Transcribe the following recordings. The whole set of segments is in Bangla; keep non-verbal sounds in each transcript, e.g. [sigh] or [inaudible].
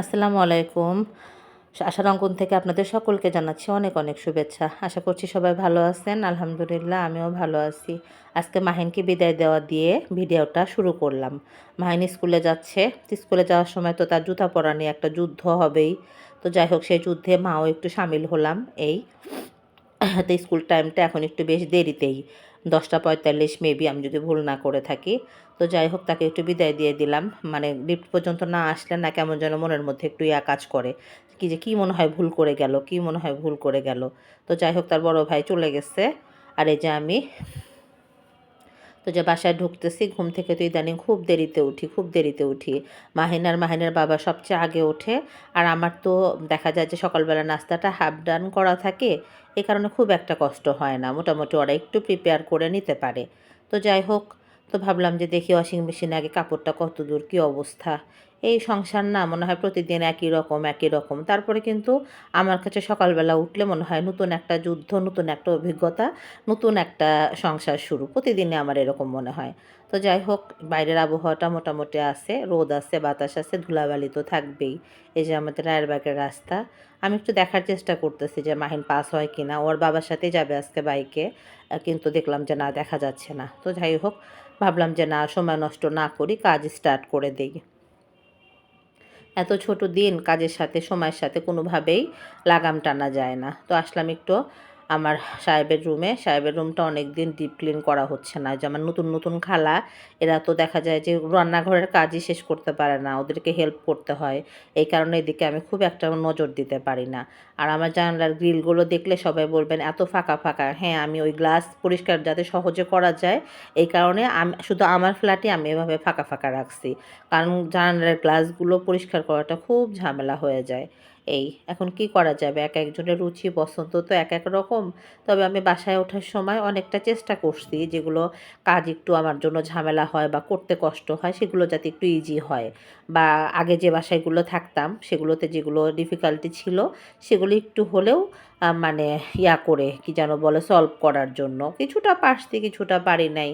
আসসালামু আলাইকুম। আশার অঙ্কন থেকে আপনাদের সকলকে জানাচ্ছি অনেক অনেক শুভেচ্ছা। আশা করছি সবাই ভালো আছেন। আলহামদুলিল্লাহ, আমিও ভালো আছি। আজকে মাহিনকে বিদায় দেওয়া দিয়ে ভিডিওটা শুরু করলাম। মাহিন স্কুলে যাচ্ছে। স্কুলে যাওয়ার সময় তো তার জুতা পরা নিয়ে একটা যুদ্ধ হবেই। তো যাই হোক, সেই যুদ্ধে মাও একটু সামিল হলাম এই। তো স্কুল টাইমটা এখন একটু বেশ দেরিতেই। দশটা পঁয়তাল্লিশ মেবি আমি যদি ভুল না করে থাকি। তো যাই হোক, তাকে একটু বিদায় দিয়ে দিলাম। মানে লিফ্ট পর্যন্ত না আসলে না কেমন যেন মনের মধ্যে একটু ইয়া কাজ করে। কি যে, কী মনে হয় ভুল করে গেল, কি মনে হয় ভুল করে গেল। তো যাই হোক, তার বড় ভাই চলে গেছে। আর এই যে আমি যে বাসায় ঢুকতেছি, ঘুম থেকে তুই ইদানিং খুব দেরিতে উঠি, খুব দেরিতে উঠি। মাহিনার মাহিনার বাবা সবচেয়ে আগে ওঠে। আর আমার তো দেখা যায় যে সকালবেলা নাস্তাটা হাফ ডান করা থাকে, এ কারণে খুব একটা কষ্ট হয় না। মোটামুটি ওরা একটু প্রিপেয়ার করে নিতে পারে। তো যাই হোক, তো ভাবলাম যে দেখি ওয়াশিং মেশিনে আগে কাপড়টা কত দূর কী অবস্থা। এই সংসার না মনে হয় প্রতিদিন একই রকম একই রকম। তারপরে কিন্তু আমার কাছে সকালবেলা উঠলে মনে হয় নতুন একটা যুদ্ধ, নতুন একটা অভিজ্ঞতা, নতুন একটা সংসার শুরু। প্রতিদিনে আমার এরকম মনে হয়। তো যাই হোক, বাইরের আবহাওয়াটা মোটামুটি আছে, রোদ আছে, বাতাস আছে, ধুলাবালি তো থাকবেই। এই যে আমাদের রায়েরবাগের রাস্তা, আমি একটু দেখার চেষ্টা করতেছি যে মাহিন পাস হয় কি না ওর বাবার সাথেই যাবে আজকে বাইকে, কিন্তু দেখলাম যে না, দেখা যাচ্ছে না। তো যাই হোক, ভাবলাম যে না, সময় নষ্ট না করি, কাজ স্টার্ট করে দিই। এত ছোট দিন কাজের সাথে, সময়ের সাথে কোনোভাবেই লাগাম টানা যায় না। তো আসলাম একটু আমার সাহেবের রুমে সাহেবের রুমটা অনেক দিন ডিপ ক্লিন করা হচ্ছে না। যে আমার নতুন নতুন খালা, এরা তো দেখা যায় যে রান্নাঘরের কাজই শেষ করতে পারে না। ওদেরকে হেল্প করতে হয়। এই কারণে এদিকে আমি খুব একটা নজর দিতে পারি না। আর আমার জানলার গ্রিলগুলো দেখলে সবাই বলবেন, এত ফাঁকা ফাঁকা। হ্যাঁ আমি ওই গ্লাস পরিষ্কার যাতে সহজে করা যায়। এই কারণে আমি, শুধু আমার ফ্ল্যাটে আমি এভাবে ফাঁকা ফাঁকা রাখছি। কারণ জানলার গ্লাসগুলো পরিষ্কার করাটা খুব ঝামেলা হয়ে যায়। এই, এখন কি করা যাবে? এক একজনের রুচি পছন্দ তো এক এক রকম। তবে আমি বাসায় ওঠার সময় অনেকটা চেষ্টা করছি, যেগুলো কাজ একটু আমার জন্য ঝামেলা হয় বা করতে কষ্ট হয়, সেগুলো যাতে একটু ইজি হয়। বা আগে যে বাসায়গুলো থাকতাম, সেগুলোতে যেগুলো ডিফিকাল্টি ছিল, সেগুলো একটু হলেও মানে ইয়া করে, কি যেন বলে সলভ করার জন্য। কিছুটা পারছি, কিছুটা পারি নাই।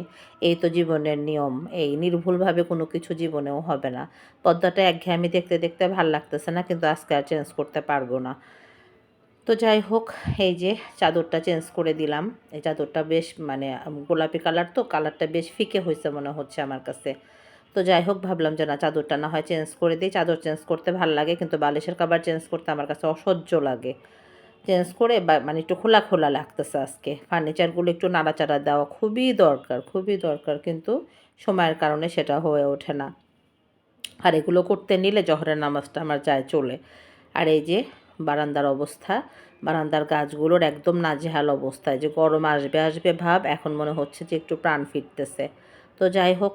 এই তো জীবনের নিয়ম। এই নির্ভুলভাবে কোনো কিছু জীবনেও হবে না। পদ্মাটা একঘেয়েমি দেখতে দেখতে ভালো লাগতেছে না, কিন্তু আজকে আর চেঞ্জ করতে পারব না। তো যাই হোক, এই যে চাদরটা চেঞ্জ করে দিলাম। এই চাদরটা বেশ মানে গোলাপি কালার তো কালারটা বেশ ফিকে হয়েছে মনে হচ্ছে আমার কাছে। তো যাই হোক, ভাবলাম যে না, চাদরটা না হয় চেঞ্জ করে দিই। চাদর চেঞ্জ করতে ভালো লাগে, কিন্তু বালিশের কাবার চেঞ্জ করতে আমার কাছে অসহ্য লাগে। চেঞ্জ করে মানে একটু খোলা খোলা লাগতেছে আজকে। ফার্নিচারগুলো একটু নাড়াচাড়া দেওয়া খুবই দরকার খুবই দরকার কিন্তু সময়ের কারণে সেটা হয়ে ওঠে না। আর এগুলো করতে নিলে জহরের নামাজটা আমার যায় চলে। আর এই যে বারান্দার অবস্থা, বারান্দার গাছগুলোর একদম নাজেহাল অবস্থায় যে গরম আসবে আসবে ভাব, এখন মনে হচ্ছে যে একটু প্রাণ ফিরতেছে। তো যাই হোক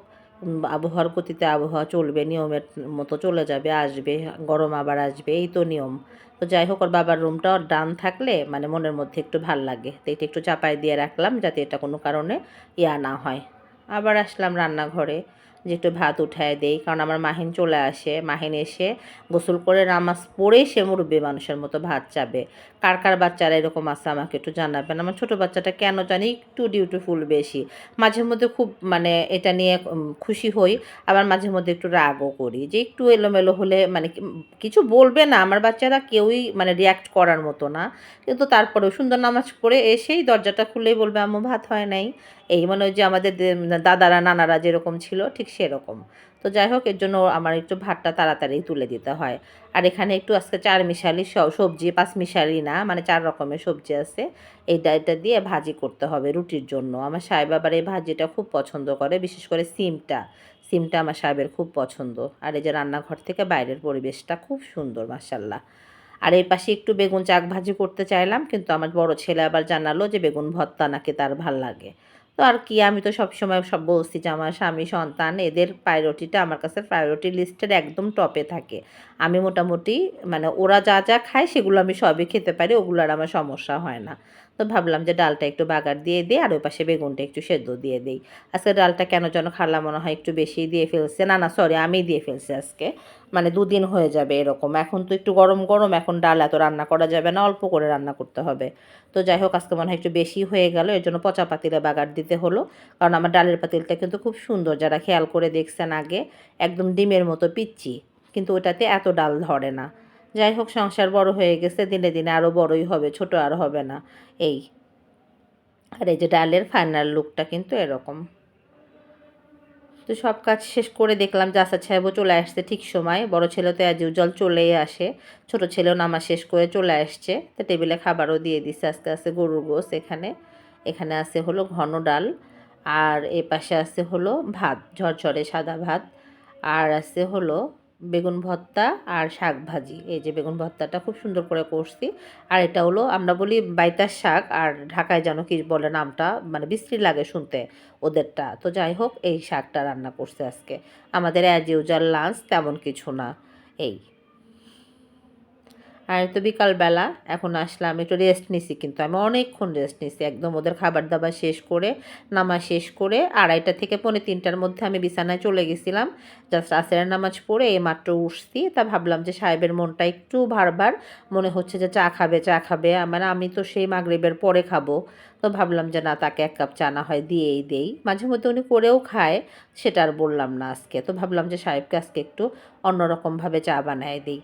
আবহাওয়ার গতিতে আবহাওয়া চলবে, নিয়মের মতো চলে যাবে, আসবে, গরম আবার আসবে, এই তো নিয়ম। তো যাই হোক, ওর বাবার রুমটা ডান থাকলে মানে মনের মধ্যে একটু ভালো লাগে। তো এটা একটু চাপাই দিয়ে রাখলাম যাতে এটা কোনো কারণে ইয়া না হয়। আবার আসলাম রান্নাঘরে। যে একটু ভাত উঠায় দেই, কারণ আমার মাহিন চলে আসে। মাহিন এসে গোসল করে নামাজ পড়েই সে মুরব্বী মানুষের মতো ভাত চাবে। কার কার বাচ্চারা এরকম আছে আমাকে একটু জানাবেন? আমার ছোটো বাচ্চাটা কেন জানি একটু ডিউটিফুল বেশি। মাঝে মধ্যে খুব মানে এটা নিয়ে খুশি হই, আবার মাঝে মধ্যে একটু রাগও করি। যে একটু এলোমেলো হলে মানে কিছু বলবে না। আমার বাচ্চারা কেউই মানে রিয়াক্ট করার মতো না। কিন্তু তারপরেও সুন্দর নামাজ পড়ে এসেই দরজাটা খুলেই বলবে, আম্মু, ভাত হয় নাই। এই মানে ওই যে আমাদের দাদারা, নানারা যেরকম ছিল ঠিক সেরকম। তো যাই হোক, এর জন্য আমার একটু ভাতটা তাড়াতাড়ি তুলে দিতে হয়। আর এখানে একটু আজকে চার মিশালি সবজি, পাঁচ মিশালি না মানে চার রকমের সবজি আছে। এইটা এটা দিয়ে ভাজি করতে হবে রুটির জন্য। আমার সাহেব আবার এই ভাজিটা খুব পছন্দ করে, বিশেষ করে সিমটা। সিমটা আমার সাহেবের খুব পছন্দ। আর এই যে রান্নাঘর থেকে বাইরের পরিবেশটা খুব সুন্দর মাসাল্লাহ আর এই পাশে একটু বেগুন চাক ভাজি করতে চাইলাম, কিন্তু আমার বড় ছেলে আবার জানালো যে বেগুন ভর্তা নাকি তার ভালো লাগে। তো আর কি, আমি তো সবসময় সব বলছি যে আমার স্বামী, সন্তান, এদের প্রায়োরিটিটা আমার কাছে প্রায়োরিটি লিস্টের একদম টপে থাকে। আমি মোটামুটি মানে ওরা যা যা খায় সেগুলো আমি সবই খেতে পারি, ওগুলো আর আমার সমস্যা হয় না। তো ভাবলাম যে ডালটা একটু বাগার দিয়ে দিই আর ওই পাশে বেগুনটা একটু সেদ্ধ দিয়ে দিই। আজকে ডালটা কেন যেন খালা মনে হয় একটু বেশি দিয়ে ফেলছে। না না সরি আমি দিয়ে ফেলছি আজকে। মানে দুদিন হয়ে যাবে এরকম। এখন তো একটু গরম গরম। এখন ডাল এত রান্না করা যাবে না, অল্প করে রান্না করতে হবে। তো যাই হোক, আজকে মনে হয় একটু বেশি হয়ে গেল। এর জন্য পচা পাতিলে বাগার দিতে হলো। কারণ আমার ডালের পাতিলটা কিন্তু খুব সুন্দর। যারা খেয়াল করে দেখছেন আগে, একদম ডিমের মতো পিচ্ছি কিন্তু ওটাতে এত ডাল ধরে না। যাই হোক, সংসার বড় হয়ে গেছে, দিনে দিনে আরও বড়ই হবে, ছোট আর হবে না। এই। আর এই যে ডালের ফাইনাল লুকটা কিন্তু এরকম। তো সব কাজ শেষ করে দেখলাম জাসা সাহেবও চলে আসছে ঠিক সময়। বড় ছেলে তো অ্যাজ ইউজুয়াল চলেই আসে। ছোট ছেলেও নামা শেষ করে চলে আসছে। তো টেবিলে খাবারও দিয়ে দিচ্ছে আস্তে আস্তে গরুর গোস এখানে। এখানে আছে হলো ঘন ডাল, আর এ পাশে আছে হলো ভাত, ঝরঝরে সাদা ভাত। আর আছে হলো বেগুন ভর্তা আর শাক ভাজি। এই যে বেগুন ভর্তাটা খুব সুন্দর করে করছি আর এটা হলো আমরা বলি বাইতার শাক, আর ঢাকায় যেন কি বলে নামটা মানে বিশ্রী লাগে শুনতে ওদেরটা। তো যাই হোক, এই শাকটা রান্না করছে আজকে। আমাদের অ্যাজ ইউজার লাঞ্চ তেমন কিছু না। এই। আর তো বিকালবেলা এখন আসলাম, একটু রেস্ট নিছি কিন্তু, আমি অনেকক্ষণ রেস্ট নিছি, একদম ওদের খাবার দাবার শেষ করে, নামাজ শেষ করে, আড়াইটা থেকে পৌনে তিনটার মধ্যে আমি বিছানায় চলে গেছিলাম জাস্ট আসের নামাজ পড়ে এই মাত্র উঠছি, তা ভাবলাম যে সাহেবের মনটা একটু ভারবার, মনে হচ্ছে যে চা খাবে চা খাবে, আমার, আমি তো সেই মাগরিবের পরে খাব, তো ভাবলাম যে না, তাকে এক কাপ চা না হয় দিয়েই দেই, মাঝে মধ্যে উনি করেও খায়, সেটা আর বললাম না আজকে, তো ভাবলাম যে সাহেবকে আজকে একটু অন্যরকমভাবে চা বানায় দিই।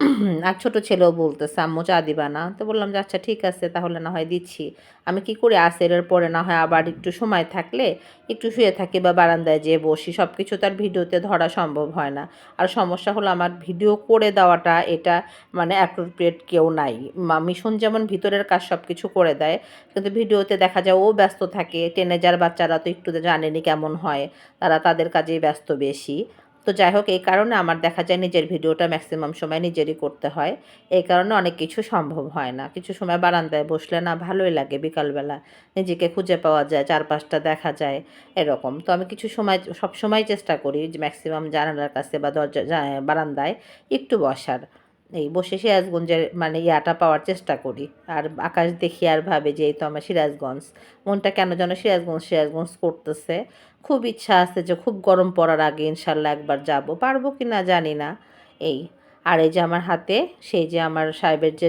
[clears throat] আর ছোটো ছেলেও বলতেছে, আম্মু চা দিবা না? তো বললাম যে আচ্ছা ঠিক আছে, তাহলে না হয় দিচ্ছি। আমি কি করি? আসেরের পরে না হয় আবার একটু সময় থাকলে একটু শুয়ে থাকি বা বারান্দায় যেয়ে বসি। সব কিছু তার ভিডিওতে ধরা সম্ভব হয় না। আর সমস্যা হলো আমার ভিডিও করে দেওয়াটা, এটা মানে অ্যাপ্রোপ্রিয়েট কেউ নাই। মিশন যেমন ভিতরের কাজ সব কিছু করে দেয়, কিন্তু ভিডিওতে দেখা যায় ও ব্যস্ত থাকে। টেনেজার বাচ্চারা তো একটু জানেনি কেমন হয়। তারা তাদের কাজেই ব্যস্ত বেশি। তো যাই হোক এই কারণে আমার দেখা যায় নিজের ভিডিওটা ম্যাক্সিমাম সময় নিজেরই করতে হয়। এই কারণে অনেক কিছু সম্ভব হয় না। কিছু সময় বারান্দায় বসলে না ভালোই লাগে বিকালবেলা। নিজেকে খুঁজে পাওয়া যায়, চারপাশটা দেখা যায়, এরকম। তো আমি কিছু সময় সব সময় চেষ্টা করি যে ম্যাক্সিমাম জানালার কাছে বা দরজা বারান্দায় একটু বসার। এই বসে সিরাজগঞ্জের মানে ইয়াটা পাওয়ার চেষ্টা করি। আর আকাশ দেখি আর ভাবে যে এই তো আমার সিরাজগঞ্জ। মনটা কেন যেন সিরাজগঞ্জ সিরাজগঞ্জ করতেছে। খুব ইচ্ছা আছে যে খুব গরম পড়ার আগে ইনশাল্লাহ একবার যাব। পারব কি না জানি না। এই, আর এই যে আমার হাতে, সেই যে আমার সাহেবের যে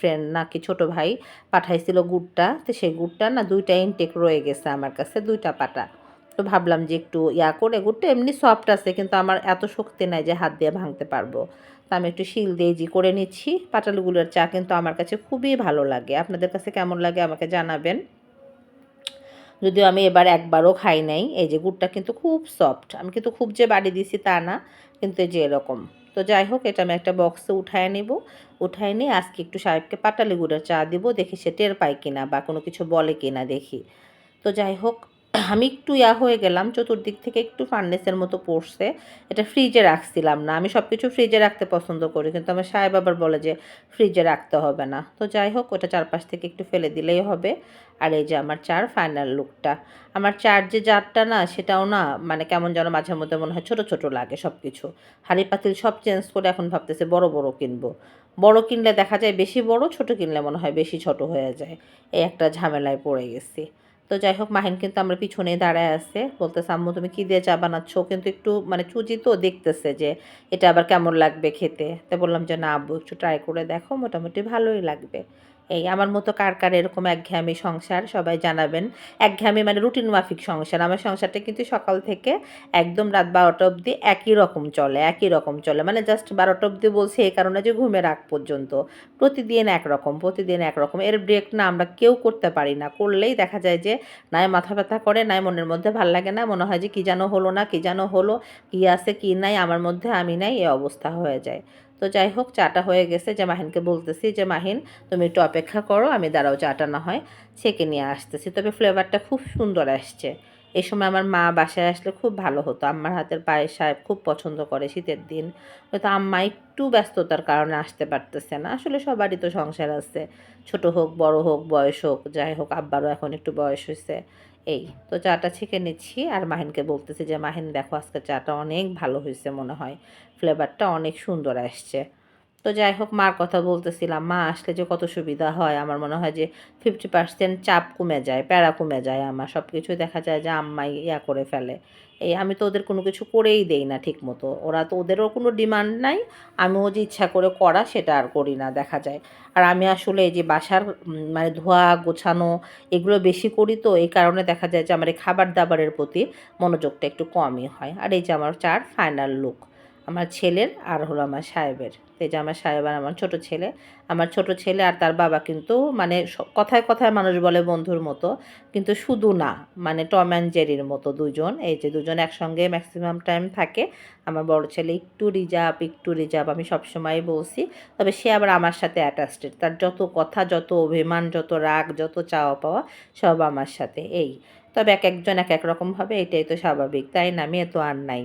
ফ্রেন্ড নাকি ছোট ভাই পাঠাইছিল গুড়টা, তো সেই গুড়টা না দুইটা ইনটেক রয়ে গেছে আমার কাছে, দুইটা পাটা। তো ভাবলাম যে একটু ইয়া করে গুড়টা এমনি সফট আছে, কিন্তু আমার এত শক্তি নাই যে হাত দিয়ে ভাঙতে পারব। তো আমি একটু শিল দিয়ে জি করে নিচ্ছি। পাটালিগুলোর চা কিন্তু আমার কাছে খুবই ভালো লাগে। আপনাদের কাছে কেমন লাগে আমাকে জানাবেন। যদিও আমি এবার একবারও খাই নাই। এই যে গুড়টা কিন্তু খুব সফট আমি কিন্তু খুব যে বাড়ি দিছি তা না, কিন্তু এই যে এরকম। তো যাই হোক, এটা আমি একটা বক্সে উঠায় নেব। উঠায় নিয়ে আজকে একটু সাহেবকে পাটালি গুড়ের চা দিব, দেখি সে টের পায় কিনা বা কোনো কিছু বলে কিনা দেখি। তো যাই হোক আমি একটু ইয়া হয়ে গেলাম, চতুর্দিক থেকে একটু ফার্নেসের মতো পড়ছে। এটা ফ্রিজে রাখছিলাম না। আমি সব কিছু ফ্রিজে রাখতে পছন্দ করি, কিন্তু আমার সাহেব আবার বলে যে ফ্রিজে রাখতে হবে না। তো যাই হোক, ওটা চারপাশ থেকে একটু ফেলে দিলেই হবে। আর এই যে আমার চার ফাইনাল লুকটা আমার চার যে জারটা না, সেটাও না মানে কেমন যেন মাঝে মধ্যে মনে হয় ছোটো ছোটো লাগে সব কিছু হাড়ি পাতিল সব চেঞ্জ করে এখন ভাবতেছে বড় বড় কিনবো। বড় কিনলে দেখা যায় বেশি বড়, ছোট কিনলে মনে হয় বেশি ছোট হয়ে যায়। এই একটা ঝামেলায় পড়ে গেছি। তো যাই হোক মাহিন কিন্তু আমরা পিছনে দাঁড়ায় আছে। বলতেছে, আম্মু, তুমি কী দিয়ে চা বানাচ্ছ? কিন্তু একটু মানে চুজি তো দেখতেছে যে, এটা আবার কেমন লাগবে খেতে? তো বললাম যে, না আব্বু, একটু ট্রাই করে দেখো, মোটামুটি ভালোই লাগবে। এই আমার মতো কার কার এরকম একঘেয়ামি সংসার সবাই জানাবেন। একঘেয়ামি মানে রুটিন মাফিক সংসার। আমার সংসারটা কিন্তু সকাল থেকে একদম রাত বারোটা অবধি একই রকম চলে, একই রকম চলে। মানে জাস্ট বারোটা অবধি বলছি এই কারণে যে ঘুমের আগ পর্যন্ত। প্রতিদিন একরকম প্রতিদিন একরকম। এর ব্রেক না আমরা কেউ করতে পারি না। করলেই দেখা যায় যে নাই মাথা ব্যথা করে, নাই মনের মধ্যে ভালো লাগে না। মনে হয় যে কী যেন হলো না, কী যেন হলো, কী আছে, কী নাই, আমার মধ্যে আমি নাই এ অবস্থা হয়ে যায়। তো যাই হোক, চাটা হয়ে গেছে। যে মাহিনকে বলতেছি যে, মাহিন, তুমি একটু অপেক্ষা করো, আমি দাঁড়াও, চাটা না হয় ছেঁকে নিয়ে আসতেছি। তবে ফ্লেভারটা খুব সুন্দর আসছে। এই সময় আমার মা বাসায় আসলে খুব ভালো হতো। আম্মার হাতের পায়েস সাহেব খুব পছন্দ করে শীতের দিন। হয়তো আম্মা একটু ব্যস্ততার কারণে আসতে পারতেছে না। আসলে সবারই তো সংসার আছে। ছোট হোক, বড় হোক, বয়স হোক, যাই হোক, আব্বারও এখন একটু বয়স হয়েছে এই, তো চাটা ছেঁকে নিচ্ছি। আর মাহিনকে বলতেছি যে, মাহিন, দেখো, আজকে চাটা অনেক ভালো হয়েছে মনে হয়। ফ্লেভারটা অনেক সুন্দর আসছে। তো যাই হোক, মার কথা বলতেছিলাম। মা আসলে যে কত সুবিধা হয়, আমার মনে হয় যে ফিফটি পার্সেন্ট চাপ কমে যায়, প্যারা কমে যায় আমার। সব কিছু দেখা যায় যে আম্মাই ইয়া করে ফেলে। এই আমি তো ওদের কোনো কিছু করেই দেই না ঠিক মতো ওরা তো ওদেরও কোনো ডিমান্ড নাই, আমিও যে ইচ্ছা করে করা সেটা আর করি না, দেখা যায়। আর আমি আসলে এই যে বাসার মানে ধোয়া, গোছানো এগুলো বেশি করি তো, এই কারণে দেখা যায় যে আমার এই খাবার দাবারের প্রতি মনোযোগটা একটু কমই হয়। আর এই যে আমার চার ফাইনাল লুক আমার ছেলের আর হলো আমার সাহেবের। এই যে আমার সাহেব আর আমার ছোট ছেলে, আমার ছোট ছেলে আর তার বাবা কিন্তু মানে কথায় কথায় মানুষ বলে বন্ধুর মতো, কিন্তু শুধু না মানে টম অ্যান্ড জেরির মতো দুজন। এই যে দুজন একসঙ্গে ম্যাক্সিমাম টাইম থাকে। আমার বড় ছেলে একটু রিজার্ভ একটু রিজার্ভ আমি সবসময় বলছি। তবে সে আবার আমার সাথে অ্যাটাচড তার যত কথা, যত অভিমান, যত রাগ, যত চাওয়া পাওয়া, সব আমার সাথে, এই। তবে এক একজন এক এক রকমভাবে এটাই তো স্বাভাবিক, তাই না? মেয়ে তো আর নাই।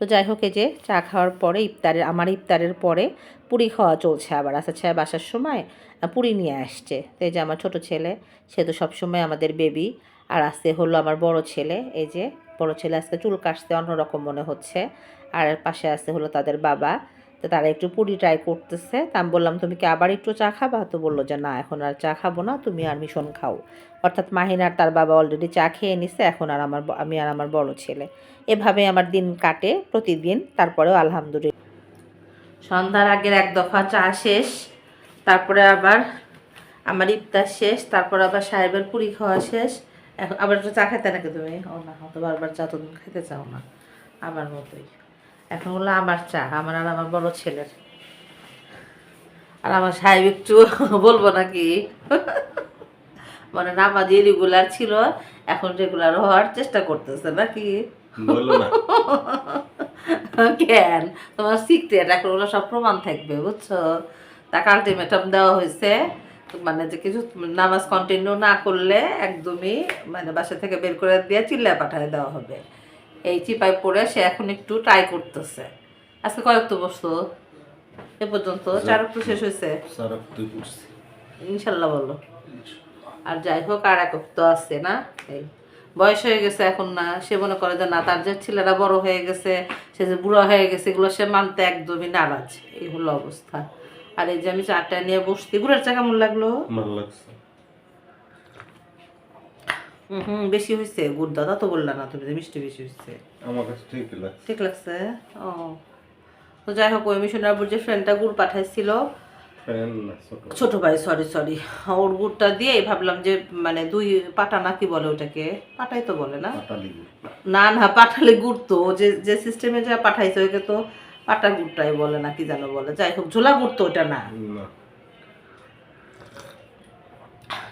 তো যাই হোক, এই যে চা খাওয়ার পরে, ইফতারের, আমার ইফতারের পরে পুরি খাওয়া চলছে আবার। আসাদ ছায়া বাসার সময় পুরী নিয়ে আসছে। তো এই যে আমার ছোট ছেলে, সে তো সবসময় আমাদের বেবি আর আজকে হলো আমার বড় ছেলে, এই যে বড় ছেলে আজকে চুল কাটতে অন্যরকম মনে হচ্ছে। আর পাশে আছে হলো তাদের বাবা। তো তারা একটু পুরি ট্রাই করতেছে। তা আমি বললাম, তুমি কি আবার একটু চা খাবা? তো বলল যে, না, এখন আর চা খাব না, তুমি আর মিশন খাও। অর্থাৎ মাহিন আর তার বাবা অলরেডি চা খেয়ে নিছে, এখন আর আমার আমি আর আমার বড় ছেলে। এভাবে আমার দিন কাটে প্রতিদিন, তারপরেও আলহামদুলিল্লাহ। সন্ধ্যার আগের এক দফা চা শেষ, তারপরে আবার আমার ইফতার শেষ, তারপর আবার সাহেবের পুরি খাওয়া শেষ। এখন আবার একটু চা খেতে নাকি তুমি? ও না, হয়তো বারবার চা তুমি খেতে চাও না। আমার মতোই। এখন হলো আমার চা আমার আর আমার বড় ছেলের। আর আমার সাহেব একটু [laughs] বলব নাকি? মানে নামাজি রেগুলার ছিল এখন রেগুলার হওয়ার চেষ্টা করতেছে নাকি? [laughs] কেন? তোমার সিক্রেট এখন ওগুলো সব প্রমাণ থাকবে বুঝছ? তাকে আলটিমেটাম দেওয়া হয়েছে মানে যে কিছু নামাজ কন্টিনিউ না করলে একদমই মানে বাসা থেকে বের করে দিয়ে চিল্লায় পাঠায় দেওয়া হবে। এই চিপাই পড়ে সে এখন একটু ট্রাই করতেছে। আজকে কয়েক তো বসতো? এ পর্যন্ত চার তো শেষ হয়েছে। ইনশাল্লাহ বলো। আর যাই হোক আর এক তো আছে না? এই বয়স হয়ে গেছে এখন না সে মনে করে যে না তার যে ছেলেরা বড় হয়ে গেছে সে যে বুড়ো হয়ে গেছে এগুলো সে মানতে একদমই নারাজ। এই হলো অবস্থা। আর এই যে আমি চারটা নিয়ে বসছি গুড়ের চা কেমন লাগল? ভালো লাগছে। হুম বেশি হয়েছে গুড় দাদা তো বললা না তুমি মিষ্টি বেশি হয়েছে আমার কাছে ঠিক লাগছে। ঠিক লাগছে? ও। তো যাই হোক ওই যে ফ্রেন্ডটা গুড় পাঠাইছিল ছোট ভাই। সরি সরি ওর গুড়টা দিয়ে ভাবলাম যে মানে দুই পাটা না কি বলে ওটাকে পাটাই তো বলে না। না না পাঠালে গুড় তো। যে যে সিস্টেমে যা পাঠাইছে ওকে তো পাটা গুড়টাই বলে না কি যেন বলে। যাই হোক ঝোলা গুড় তো ওটা না। না।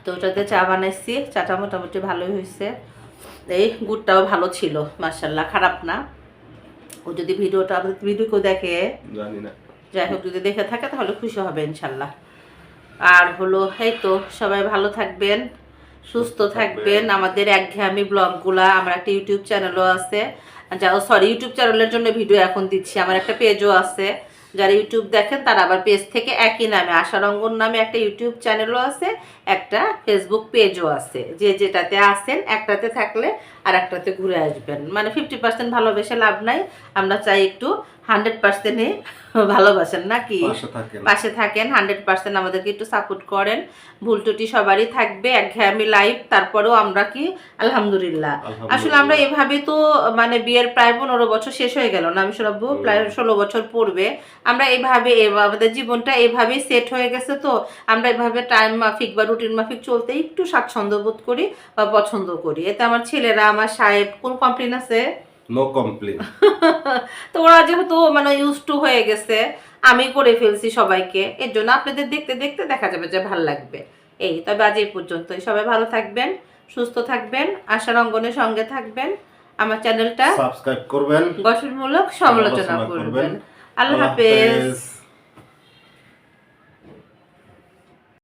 তো ওটাতে চা বানাইছি। চাটা মোটামুটি ভালোই হয়েছে এই গুড়টাও ভালো ছিল মার্শাল্লাহ খারাপ না। ও যদি ভিডিওটা ভিডিও কেউ দেখে জানি না। যাই হোক যদি দেখে থাকে তাহলে খুশি হবে ইনশাল্লাহ আর হলো এই তো সবাই ভালো থাকবেন সুস্থ থাকবেন। আমাদের একঘেয়ামি ব্লগগুলা আমার একটা ইউটিউব চ্যানেলও আছে। যা সরি ইউটিউব চ্যানেলের জন্য ভিডিও এখন দিচ্ছি আমার একটা পেজও আছে। যারা ইউটিউব দেখেন তারা আবার পেজ থেকে একই নামে আশারঙ্গন নামে একটা ইউটিউব চ্যানেলও আছে, একটা ফেসবুক পেজও আছে। যে যেটাতে আসেন, একটাতে থাকলে আর একটাতে ঘুরে আসবেন। মানে ফিফটি পার্সেন্ট ভালোবেসে লাভ নাই। আমরা চাই একটু হান্ড্রেড পার্সেন্টে ভালোবাসেন নাকি? পাশে থাকেন। হান্ড্রেড পার্সেন্ট আমাদেরকে একটু সাপোর্ট করেন। ভুল ত্রুটি সবারই থাকবে একঘেয়ামি লাইফ তারপরেও আমরা কি? আলহামদুলিল্লাহ। আসলে আমরা এভাবে তো মানে বিয়ের প্রায় পনেরো বছর শেষ হয়ে গেল না আমি সরব্বু প্রায় ষোলো বছর পূর্বে আমরা এইভাবে আমাদের জীবনটা এভাবেই সেট হয়ে গেছে তো আমরা এভাবে টাইম মাফিক বা রুটিন মাফিক চলতে একটু স্বাচ্ছন্দ্য বোধ করি বা পছন্দ করি। এতে আমার ছেলেরা আমার সাহেব কোন কমপ্লেন আছে? নো কমপ্লেন [laughs] তো ওরা যেহেতু মানে ইউজ টু হয়ে গেছে আমি করে ফেলছি সবাইকে এর জন্য আপনাদের দেখতে দেখতে দেখা যাবে যে ভালো লাগবে। এই তবে আজ এই পর্যন্তই। সবাই ভালো থাকবেন সুস্থ থাকবেন আশার অঙ্গনের সঙ্গে থাকবেন। আমার চ্যানেলটা সাবস্ক্রাইব করবেন গঠনমূলক সমালোচনা করবেন। আল্লাহ হাফেজ।